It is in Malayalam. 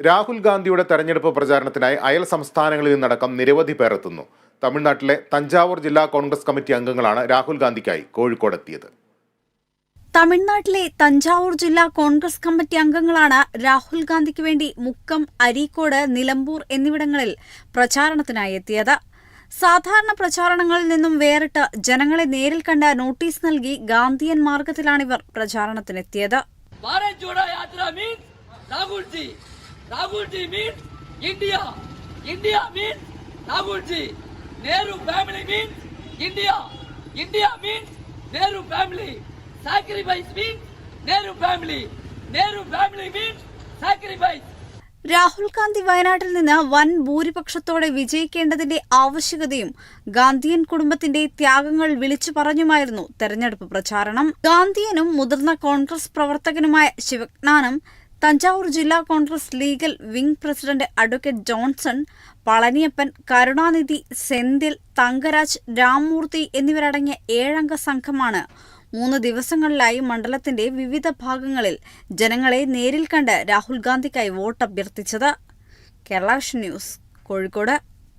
രാഹുൽ ഗാന്ധിയുടെ തെരഞ്ഞെടുപ്പ് പ്രചാരണത്തിനായി അയൽ സംസ്ഥാനങ്ങളിൽ നിന്നടക്കം നിരവധി പേർ എത്തുന്നു തമിഴ്നാട്ടിലെ തഞ്ചാവൂർ ജില്ലാ കോൺഗ്രസ് കമ്മിറ്റി അംഗങ്ങളാണ് രാഹുൽ ഗാന്ധിക്കായി കോഴിക്കോട് എത്തിയത് തമിഴ്നാട്ടിലെ തഞ്ചാവൂർ ജില്ലാ കോൺഗ്രസ് കമ്മിറ്റി അംഗങ്ങളാണ് രാഹുൽ ഗാന്ധിക്ക് വേണ്ടി മുക്കം അരീക്കോട് നിലമ്പൂർ എന്നിവിടങ്ങളിൽ പ്രചാരണത്തിനായി എത്തിയത്. സാധാരണ പ്രചാരണങ്ങളിൽ നിന്നും വേറിട്ട് ജനങ്ങളെ നേരിൽ കണ്ട നോട്ടീസ് നൽകി Gandhian മാർഗത്തിലാണിവർ പ്രചാരണത്തിനെത്തിയത്. Rahulji means India. India means Rahulji. Nehru family means India. India means Nehru family. Sacrifice means Nehru family. Nehru family means sacrifice. Rahul Gandhi വയനാട്ടിൽ നിന്ന് വൻ ഭൂരിപക്ഷത്തോടെ വിജയിക്കേണ്ടതിന്റെ ആവശ്യകതയും ഗാന്ധിയൻ കുടുംബത്തിന്റെ ത്യാഗങ്ങൾ വിളിച്ചു പറഞ്ഞുമായിരുന്നു തെരഞ്ഞെടുപ്പ് പ്രചാരണം ഗാന്ധിയനും മുതിർന്ന കോൺഗ്രസ് പ്രവർത്തകനുമായ ശിവജ്ഞാനം തഞ്ചാവൂർ ജില്ലാ Congress legal wing president advocate Johnson Palaniappan Karunanidhi Senthil Thangaraj Ramurthy എന്നിവരടങ്ങിയ ഏഴംഗ സംഘമാണ്. മൂന്ന് ദിവസങ്ങളിലായി മണ്ഡലത്തിന്റെ വിവിധ ഭാഗങ്ങളിൽ ജനങ്ങളെ നേരിൽ കണ്ട് രാഹുൽ ഗാന്ധിക്കായി വോട്ട് അഭ്യർത്ഥിച്ചത് കേരള ന്യൂസ് കോഴിക്കോട്.